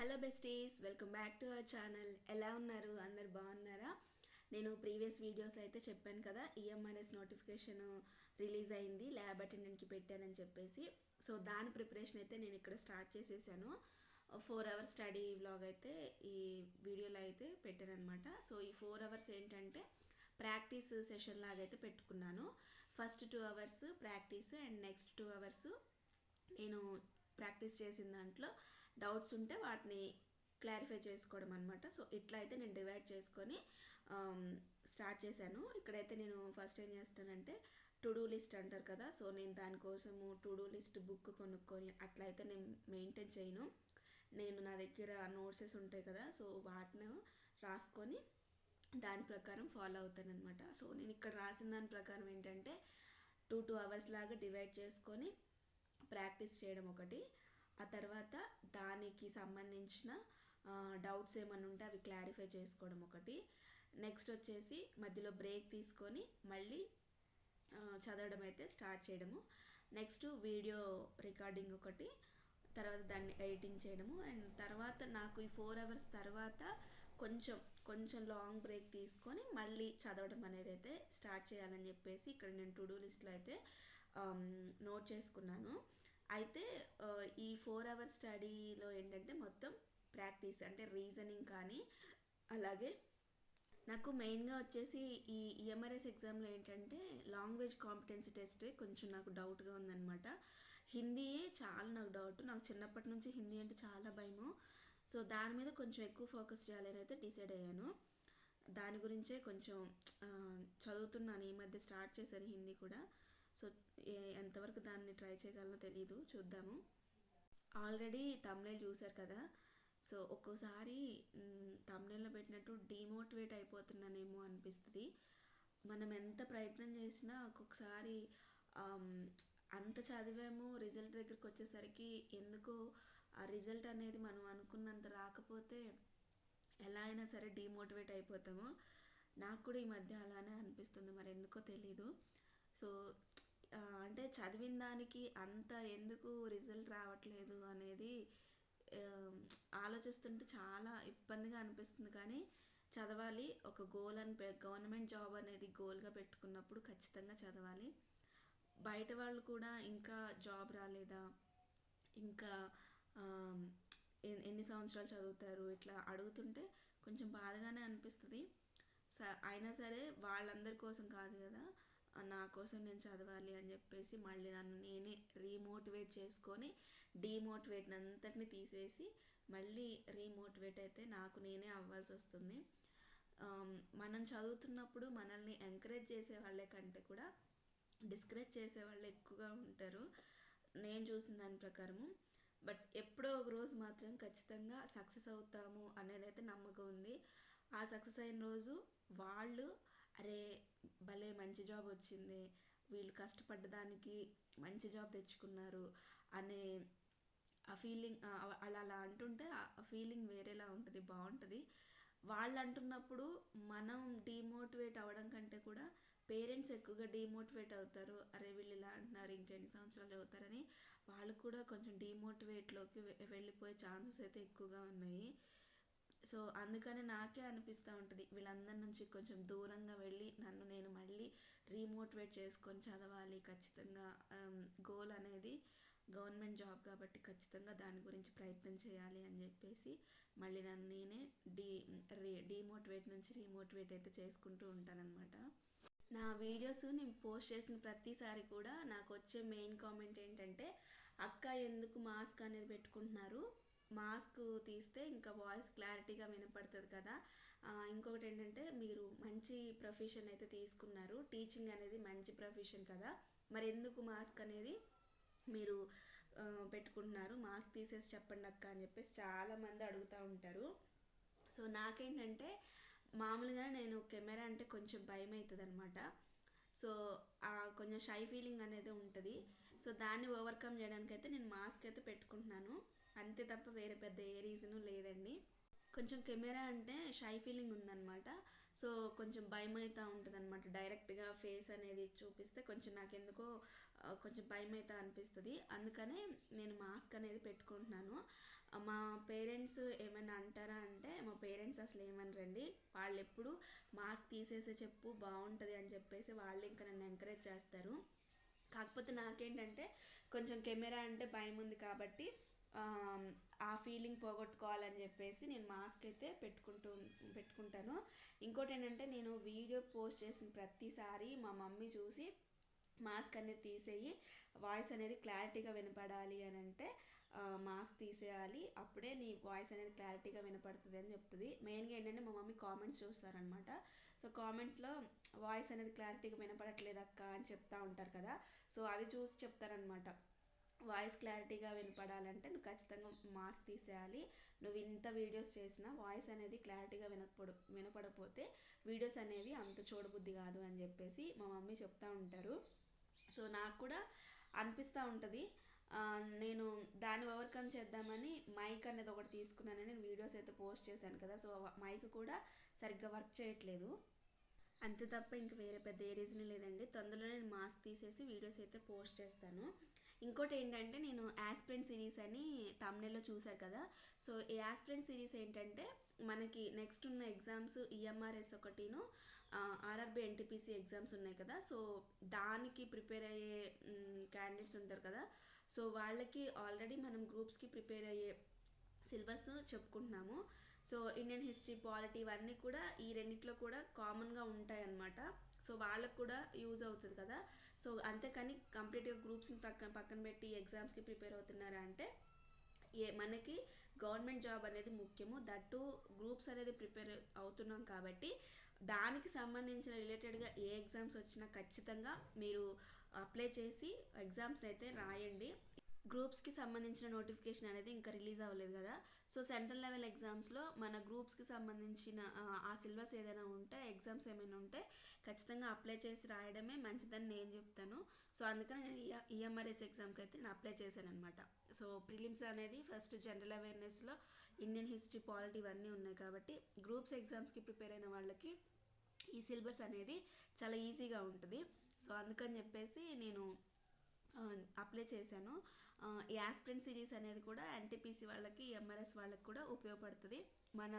Hello besties welcome back to our channel ఎలా ఉన్నారు? అందరు బాగున్నారా? నేను ప్రీవియస్ వీడియోస్ అయితే చెప్పాను కదా ఈఎంఆర్ఎస్ నోటిఫికేషన్ రిలీజ్ అయింది ల్యాబ్ అటెండెంట్కి పెట్టానని చెప్పేసి. సో దాని ప్రిపరేషన్ అయితే నేను ఇక్కడ స్టార్ట్ చేసేసాను. ఫోర్ అవర్స్ స్టడీ వ్లాగ్ అయితే ఈ వీడియోలో అయితే పెట్టాను అనమాట సో ఈ ఫోర్ అవర్స్ ఏంటంటే ప్రాక్టీస్ సెషన్ లాగా అయితే పెట్టుకున్నాను. First two hours practice and next two hours నేను ప్రాక్టీస్ చేసిన దాంట్లో డౌట్స్ ఉంటే వాటిని క్లారిఫై చేసుకోవడం అనమాట సో ఇట్లా అయితే నేను డివైడ్ చేసుకొని స్టార్ట్ చేశాను. ఇక్కడైతే నేను ఫస్ట్ ఏం చేస్తానంటే టు డూ లిస్ట్ అంటారు కదా సో నేను దానికోసము టు డూ లిస్ట్ బుక్ కొనుక్కొని అట్లా అయితే నేను మెయింటైన్ చేయను. నేను నా దగ్గర నోట్సెస్ ఉంటాయి కదా సో వాటిని రాసుకొని దాని ప్రకారం ఫాలో అవుతాను అనమాట సో నేను ఇక్కడ రాసిన దాని ప్రకారం ఏంటంటే టూ టూ అవర్స్ లాగా డివైడ్ చేసుకొని ప్రాక్టీస్ చేయడం ఒకటి. ఆ తర్వాత దానికి సంబంధించిన డౌట్స్ ఏమైనా ఉంటే అవి క్లారిఫై చేసుకోవడం ఒకటి. నెక్స్ట్ వచ్చేసి మధ్యలో బ్రేక్ తీసుకొని మళ్ళీ చదవడం అయితే స్టార్ట్ చేయడము. నెక్స్ట్ వీడియో రికార్డింగ్ ఒకటి తర్వాత దాన్ని ఎడిటింగ్ చేయడము. అండ్ తర్వాత నాకు ఈ ఫోర్ అవర్స్ తర్వాత కొంచెం కొంచెం లాంగ్ బ్రేక్ తీసుకొని మళ్ళీ చదవడం అనేది అయితే స్టార్ట్ చేయాలని చెప్పేసి ఇక్కడ నేను టు డూ లిస్ట్లో అయితే నోట్ చేసుకున్నాను. అయితే ఈ ఫోర్ అవర్స్ స్టడీలో ఏంటంటే మొత్తం ప్రాక్టీస్ అంటే రీజనింగ్ కానీ అలాగే నాకు మెయిన్గా వచ్చేసి ఈ ఈఎంఆర్ఎస్ ఎగ్జామ్లో ఏంటంటే లాంగ్వేజ్ కాంపిటెన్సీ టెస్ట్ కొంచెం నాకు డౌట్గా ఉందన్నమాట. హిందీయే చాలా నాకు డౌట్. నాకు చిన్నప్పటి నుంచి హిందీ అంటే చాలా భయము. సో దాని మీద కొంచెం ఎక్కువ ఫోకస్ చేయాలని అయితే డిసైడ్ అయ్యాను. దాని గురించే కొంచెం చదువుతున్నాను. ఈ మధ్య స్టార్ట్ చేశాను హిందీ కూడా. సో ఎంతవరకు దాన్ని ట్రై చేయగలనో తెలీదు. చూద్దాము. ఆల్రెడీ తమిళ చూశారు కదా. సో ఒక్కోసారి తమిళలో పెట్టినట్టు డిమోటివేట్ అయిపోతున్నానేమో అనిపిస్తుంది. మనం ఎంత ప్రయత్నం చేసినా ఒక్కొక్కసారి అంత చదివాము రిజల్ట్ దగ్గరికి వచ్చేసరికి ఎందుకో ఆ రిజల్ట్ అనేది మనం అనుకున్నంత రాకపోతే ఎలా అయినా సరే డిమోటివేట్ అయిపోతాము. నాకు కూడా ఈ మధ్య అలానే అనిపిస్తుంది. మరి ఎందుకో తెలీదు. సో అంటే చదివిన దానికి అంత ఎందుకు రిజల్ట్ రావట్లేదు అనేది ఆలోచిస్తుంటే చాలా ఇబ్బందిగా అనిపిస్తుంది. కానీ చదవాలి. ఒక గోల్ అని గవర్నమెంట్ జాబ్ అనేది గోల్గా పెట్టుకున్నప్పుడు ఖచ్చితంగా చదవాలి. బయట వాళ్ళు కూడా ఇంకా జాబ్ రాలేదా? ఇంకా ఎన్ని సంవత్సరాలు చదువుతారు? ఇట్లా అడుగుతుంటే కొంచెం బాధగానే అనిపిస్తుంది. స అయినా సరే వాళ్ళందరి కోసం కాదు కదా. నా కోసం నేను చదవాలి అని చెప్పేసి మళ్ళీ నన్ను నేనే రీమోటివేట్ చేసుకొని డీమోటివేట్ అంతటిని తీసేసి మళ్ళీ రీమోటివేట్ అయితే నాకు నేనే అవ్వాల్సి వస్తుంది. మనం చదువుతున్నప్పుడు మనల్ని ఎంకరేజ్ చేసే వాళ్ళే కంటే కూడా డిస్కరేజ్ చేసే వాళ్ళు ఎక్కువగా ఉంటారు. నేను చూసిన దాని ప్రకారము. బట్ ఎప్పుడో ఒక రోజు మాత్రం ఖచ్చితంగా సక్సెస్ అవుతాము అనేది అయితే నమ్మకం ఉంది. ఆ సక్సెస్ అయిన రోజు వాళ్ళు అరే భలే మంచి జాబ్ వచ్చింది. వీళ్ళు కష్టపడ్డదానికి మంచి జాబ్ తెచ్చుకున్నారు అనే ఆ ఫీలింగ్ అలా అలా అంటుంటే ఆ ఫీలింగ్ వేరేలా ఉంటుంది బాగుంటుంది. వాళ్ళు అంటున్నప్పుడు మనం డిమోటివేట్ అవ్వడం కంటే కూడా పేరెంట్స్ ఎక్కువగా డిమోటివేట్ అవుతారు. అరే వీళ్ళు ఇలా అంటున్నారు ఇంకెన్ని సంవత్సరాలు చదువుతారని వాళ్ళు కూడా కొంచెం డిమోటివేట్లోకి వెళ్ళిపోయే ఛాన్సెస్ అయితే ఎక్కువగా ఉన్నాయి. సో అందుకని నాకే అనిపిస్తూ ఉంటుంది. వీళ్ళందరి నుంచి కొంచెం దూరంగా వెళ్ళి నన్ను నేను మళ్ళీ రీమోటివేట్ చేసుకొని చదవాలి ఖచ్చితంగా. గోల్ అనేది గవర్నమెంట్ జాబ్ కాబట్టి ఖచ్చితంగా దాని గురించి ప్రయత్నం చేయాలి అని చెప్పేసి మళ్ళీ నన్ను నేనే డీ రీ డీమోటివేట్ నుంచి రీమోటివేట్ అయితే చేసుకుంటూ ఉంటానన్నమాట. నా వీడియోస్ నేను పోస్ట్ చేసిన ప్రతిసారి కూడా నాకు వచ్చే మెయిన్ కామెంట్ ఏంటంటే అక్క ఎందుకు మాస్క్ అనేది పెట్టుకుంటున్నారు? మాస్క్ తీస్తే ఇంకా వాయిస్ క్లారిటీగా వినపడుతుంది కదా. ఇంకొకటి ఏంటంటే మీరు మంచి ప్రొఫెషన్ అయితే తీసుకున్నారు. టీచింగ్ అనేది మంచి ప్రొఫెషన్ కదా. మరి ఎందుకు మాస్క్ అనేది మీరు పెట్టుకుంటున్నారు? మాస్క్ తీసేసి చెప్పండి అక్క అని చెప్పేసి చాలామంది అడుగుతూ ఉంటారు. సో నాకేంటంటే మామూలుగా నేను కెమెరా అంటే కొంచెం భయం అవుతుంది అనమాట సో కొంచెం షై ఫీలింగ్ అనేది ఉంటుంది. సో దాన్ని ఓవర్కమ్ చేయడానికైతే నేను మాస్క్ అయితే పెట్టుకుంటున్నాను. అంతే తప్ప వేరే పెద్ద ఏ రీజను లేదండి. కొంచెం కెమెరా అంటే షై ఫీలింగ్ ఉందన్నమాట. సో కొంచెం భయం అవుతూ ఉంటుంది అనమాట డైరెక్ట్గా ఫేస్ అనేది చూపిస్తే కొంచెం నాకు ఎందుకో కొంచెం భయం అవుతా అనిపిస్తుంది. అందుకనే నేను మాస్క్ అనేది పెట్టుకుంటున్నాను. మా పేరెంట్స్ ఏమైనా అంటారా అంటే మా పేరెంట్స్ అసలు ఏమనరండి. వాళ్ళు ఎప్పుడు మాస్క్ తీసేసే చెప్పు బాగుంటుంది అని చెప్పేసి వాళ్ళు ఇంకా నన్ను ఎంకరేజ్ చేస్తారు. కాకపోతే నాకేంటంటే కొంచెం కెమెరా అంటే భయం ఉంది కాబట్టి ఆ ఫీలింగ్ పోగొట్టుకోవాలని చెప్పేసి నేను మాస్క్ అయితే పెట్టుకుంటూ పెట్టుకుంటాను. ఇంకోటి ఏంటంటే నేను వీడియో పోస్ట్ చేసిన ప్రతిసారి మా మమ్మీ చూసి మాస్క్ అనేది తీసేయి వాయిస్ అనేది క్లారిటీగా వినపడాలి అని అంటే మాస్క్ తీసేయాలి అప్పుడే నీ వాయిస్ అనేది క్లారిటీగా వినపడుతుంది అని చెప్తుంది. మెయిన్గా ఏంటంటే మా మమ్మీ కామెంట్స్ చూస్తారనమాట సో కామెంట్స్లో వాయిస్ అనేది క్లారిటీగా వినపడట్లేదు అక్క అని చెప్తా ఉంటారు కదా. సో అది చూసి చెప్తారనమాట వాయిస్ క్లారిటీగా వినపడాలంటే నువ్వు ఖచ్చితంగా మాస్క్ తీసేయాలి. నువ్వు ఇంత వీడియోస్ చేసినా వాయిస్ అనేది క్లారిటీగా వినపడు వినపడపోతే వీడియోస్ అనేవి అంత చూడబుద్ధి కాదు అని చెప్పేసి మా మమ్మీ చెప్తూ ఉంటారు. సో నాకు కూడా అనిపిస్తూ ఉంటుంది. నేను దాన్ని ఓవర్కమ్ చేద్దామని మైక్ అనేది ఒకటి తీసుకున్నాను. నేను వీడియోస్ అయితే పోస్ట్ చేశాను కదా. సో మైక్ కూడా సరిగ్గా వర్క్ చేయట్లేదు. అంతే తప్ప ఇంక వేరే పెద్ద ఏ రీజన్ లేదండి. తొందరలో నేను మాస్క్ తీసేసి వీడియోస్ అయితే పోస్ట్ చేస్తాను. ఇంకోటి ఏంటంటే నేను యాస్పిరెంట్ సిరీస్ అని తమిళలో చూశారు కదా. సో ఈ యాస్పిరెంట్ సిరీస్ ఏంటంటే మనకి నెక్స్ట్ ఉన్న ఎగ్జామ్స్ ఈఎంఆర్ఎస్ ఒకటిను ఆర్ఆర్బి ఎన్టీపీసీ ఎగ్జామ్స్ ఉన్నాయి కదా. సో దానికి ప్రిపేర్ అయ్యే క్యాండిడేట్స్ ఉంటారు కదా. సో వాళ్ళకి ఆల్రెడీ మనం గ్రూప్స్కి ప్రిపేర్ అయ్యే సిలబస్ చెప్పుకుంటున్నాము. సో ఇండియన్ హిస్టరీ పాలిటీ ఇవన్నీ కూడా ఈ రెండిట్లో కూడా కామన్గా ఉంటాయి అన్నమాట సో వాళ్ళకు కూడా యూజ్ అవుతుంది కదా. సో అంతేకాని కంప్లీట్గా గ్రూప్స్ని పక్కన పక్కన పెట్టి ఎగ్జామ్స్కి ప్రిపేర్ అవుతున్నారా అంటే ఏ మనకి గవర్నమెంట్ జాబ్ అనేది ముఖ్యము. దట్టు గ్రూప్స్ అనేది ప్రిపేర్ అవుతున్నాం కాబట్టి దానికి సంబంధించిన రిలేటెడ్గా ఏ ఎగ్జామ్స్ వచ్చినా ఖచ్చితంగా మీరు అప్లై చేసి ఎగ్జామ్స్ని అయితే రాయండి. గ్రూప్స్కి సంబంధించిన నోటిఫికేషన్ అనేది ఇంకా రిలీజ్ అవ్వలేదు కదా. సో సెంట్రల్ లెవెల్ ఎగ్జామ్స్లో మన గ్రూప్స్కి సంబంధించిన ఆ సిలబస్ ఏదైనా ఉంటే ఎగ్జామ్స్ ఏమైనా ఉంటే ఖచ్చితంగా అప్లై చేసి రాయడమే మంచిదని నేను చెప్తాను. సో అందుకని నేను ఈఎంఆర్ఎస్ ఎగ్జామ్కి అయితే నేను అప్లై చేశాను అనమాట సో ప్రిలిమ్స్ అనేది ఫస్ట్ జనరల్ అవేర్నెస్లో ఇండియన్ హిస్టరీ పాలిటీ ఇవన్నీ ఉన్నాయి కాబట్టి గ్రూప్స్ ఎగ్జామ్స్కి ప్రిపేర్ అయిన వాళ్ళకి ఈ సిలబస్ అనేది చాలా ఈజీగా ఉంటుంది. సో అందుకని చెప్పేసి నేను అప్లై చేశాను. ఈ ఆస్ప్రెంట్ సిరీస్ అనేది కూడా ఎన్టీపీసీ వాళ్ళకి ఎంఆర్ఎస్ వాళ్ళకి కూడా ఉపయోగపడుతుంది. మన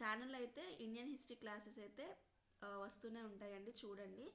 ఛానల్లో అయితే ఇండియన్ హిస్టరీ క్లాసెస్ అయితే వస్తూనే ఉంటాయండి చూడండి.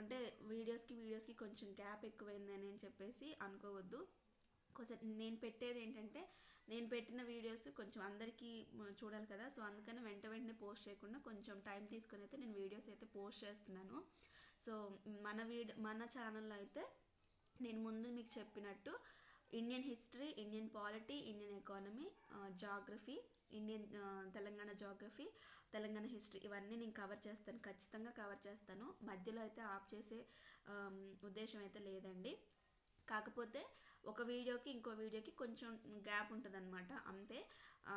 అంటే వీడియోస్కి వీడియోస్కి కొంచెం గ్యాప్ ఎక్కువైందని అని చెప్పేసి అనుకోవద్దు. కొంచెం నేను పెట్టేది ఏంటంటే నేను పెట్టిన వీడియోస్ కొంచెం అందరికీ చూడాలి కదా సో అందుకని వెంట వెంటనే పోస్ట్ చేయకుండా కొంచెం టైం తీసుకొని అయితే నేను వీడియోస్ అయితే పోస్ట్ చేస్తున్నాను. సో మన వీడియో మన ఛానల్లో అయితే నేను ముందు మీకు చెప్పినట్టు Indian history Indian polity Indian economy geography Indian Telangana geography Telangana history ఇవన్నీ నేను కవర్ చేస్తాను ఖచ్చితంగా కవర్ చేస్తాను. మధ్యలో అయితే ఆఫ్ చేసే ఉద్దేశం అయితే లేదండి. కాకపోతే ఒక వీడియోకి ఇంకో వీడియోకి కొంచెం గ్యాప్ ఉంటుంది అనమాట అంతే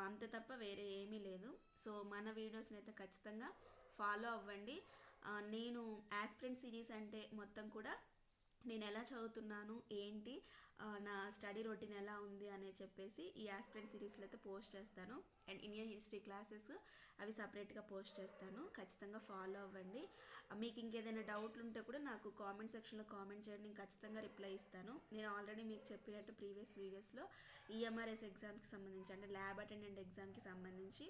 అంతే తప్ప వేరే ఏమీ లేదు. సో మన వీడియోస్ని అయితే ఖచ్చితంగా ఫాలో అవ్వండి. నేను యాస్పిరెంట్ సిరీస్ అంటే మొత్తం కూడా నేను ఎలా చదువుతున్నాను ఏంటి నా స్టడీ రొటీన్ ఎలా ఉంది అని చెప్పేసి ఈ ఆస్పిరెంట్ సిరీస్లో అయితే పోస్ట్ చేస్తాను. అండ్ ఇండియన్ హిస్టరీ క్లాసెస్ అవి సపరేట్గా పోస్ట్ చేస్తాను. ఖచ్చితంగా ఫాలో అవ్వండి. మీకు ఇంకేదైనా డౌట్లు ఉంటే కూడా నాకు కామెంట్ సెక్షన్లో కామెంట్ చేయండి. నేను ఖచ్చితంగా రిప్లై ఇస్తాను. నేను ఆల్రెడీ మీకు చెప్పినట్టు ప్రీవియస్ వీడియోస్లో ఈఎంఆర్ఎస్ ఎగ్జామ్కి సంబంధించి అంటే ల్యాబ్ అటెండెంట్ ఎగ్జామ్కి సంబంధించి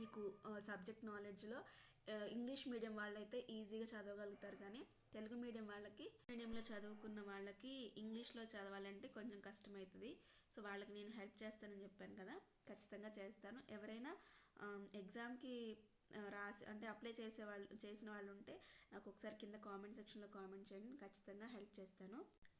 మీకు సబ్జెక్ట్ నాలెడ్జ్లో ఇంగ్లీష్ మీడియం వాళ్ళైతే ఈజీగా చదవగలుగుతారు. కానీ తెలుగు మీడియం వాళ్ళకి మీడియంలో చదువుకున్న వాళ్ళకి ఇంగ్లీష్లో చదవాలంటే కొంచెం కష్టమవుతుంది సో వాళ్ళకి నేను హెల్ప్ చేస్తానని చెప్పాను కదా. ఖచ్చితంగా చేస్తాను. ఎవరైనా ఎగ్జామ్కి రాసి అంటే అప్లై చేసే వాళ్ళు చేసిన వాళ్ళు ఉంటే నాకు ఒకసారి కింద కామెంట్ సెక్షన్లో కామెంట్ చేయండి. ఖచ్చితంగా హెల్ప్ చేస్తాను.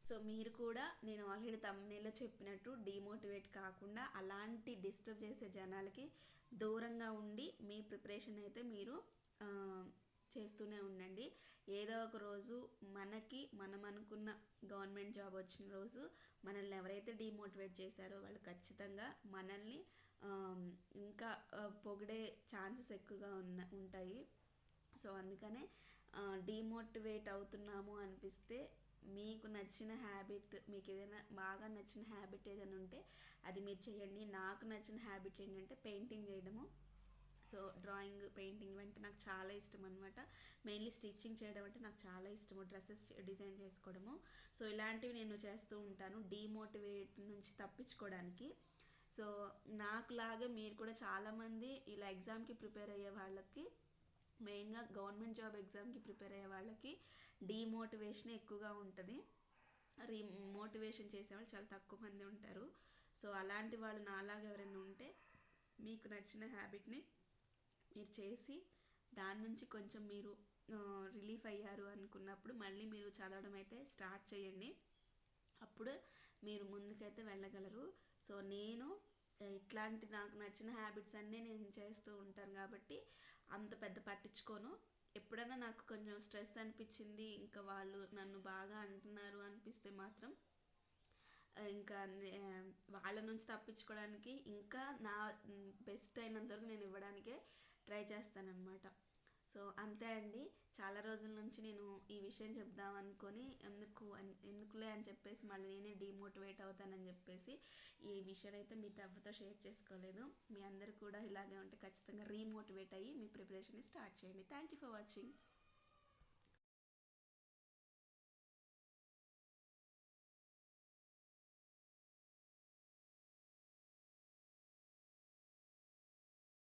సో మీరు కూడా నేను ఆల్రెడీ తమ్నేలో చెప్పినట్టు డిమోటివేట్ కాకుండా అలాంటి డిస్టర్బ్ చేసే జనాలకి దూరంగా ఉండి మీ ప్రిపరేషన్ అయితే మీరు చేస్తూనే ఉండండి. ఏదో ఒక రోజు మనకి మనం అనుకున్న గవర్నమెంట్ జాబ్ వచ్చిన రోజు మనల్ని ఎవరైతే డిమోటివేట్ చేశారో వాళ్ళు ఖచ్చితంగా మనల్ని ఇంకా పొగిడే ఛాన్సెస్ ఎక్కువగా ఉన్న ఉంటాయి. సో అందుకనే డిమోటివేట్ అవుతున్నాము అనిపిస్తే మీకు నచ్చిన హ్యాబిట్ మీకు ఏదైనా బాగా నచ్చిన హ్యాబిట్ ఏదైనా ఉంటే అది మీరు చేయండి. నాకు నచ్చిన హ్యాబిట్ ఏంటంటే పెయింటింగ్ చేయడము. సో డ్రాయింగ్ పెయింటింగ్ ఇవంటే నాకు చాలా ఇష్టం అనమాట మెయిన్లీ స్టిచ్చింగ్ చేయడం అంటే నాకు చాలా ఇష్టము డ్రెస్సెస్ డిజైన్ చేసుకోవడము. సో ఇలాంటివి నేను చేస్తూ ఉంటాను డీమోటివేట్ నుంచి తప్పించుకోవడానికి. సో నాకులాగే మీరు కూడా చాలామంది ఇలా ఎగ్జామ్కి ప్రిపేర్ అయ్యే వాళ్ళకి మెయిన్గా గవర్నమెంట్ జాబ్ ఎగ్జామ్కి ప్రిపేర్ అయ్యే వాళ్ళకి డీమోటివేషన్ ఎక్కువగా ఉంటుంది. రీ మోటివేషన్ చేసేవాళ్ళు చాలా తక్కువ మంది ఉంటారు. సో అలాంటి వాళ్ళు నాలాగా ఎవరైనా ఉంటే మీకు నచ్చిన హ్యాబిట్ని మీరు చేసి దాని నుంచి కొంచెం మీరు రిలీఫ్ అయ్యారు అనుకున్నప్పుడు మళ్ళీ మీరు చదవడం అయితే స్టార్ట్ చేయండి. అప్పుడు మీరు ముందుకైతే వెళ్ళగలరు. సో నేను ఇట్లాంటి నాకు నచ్చిన హ్యాబిట్స్ అన్నీ నేను చేస్తూ ఉంటాను కాబట్టి అంత పెద్ద పట్టించుకోను. ఎప్పుడైనా నాకు కొంచెం స్ట్రెస్ అనిపించింది ఇంకా వాళ్ళు నన్ను బాగా అంటున్నారు అనిపిస్తే మాత్రం ఇంకా వాళ్ళ నుంచి తప్పించుకోవడానికి ఇంకా నా బెస్ట్ అయినంత వరకు నేను ఇవ్వడానికే ట్రై చేస్తానన్నమాట. సో అంతే అండి. చాలా రోజుల నుంచి నేను ఈ విషయం చెప్దాం అనుకొని ఎందుకు ఎందుకులే అని చెప్పేసి మళ్ళీ నేనే డిమోటివేట్ అవుతానని చెప్పేసి ఈ విషయం అయితే మీతో ఎవరితో షేర్ చేసుకోలేదు. మీ అందరు కూడా ఇలాగే ఉంటే ఖచ్చితంగా రీమోటివేట్ అయ్యి మీ ప్రిపరేషన్ని స్టార్ట్ చేయండి. Thank you for watching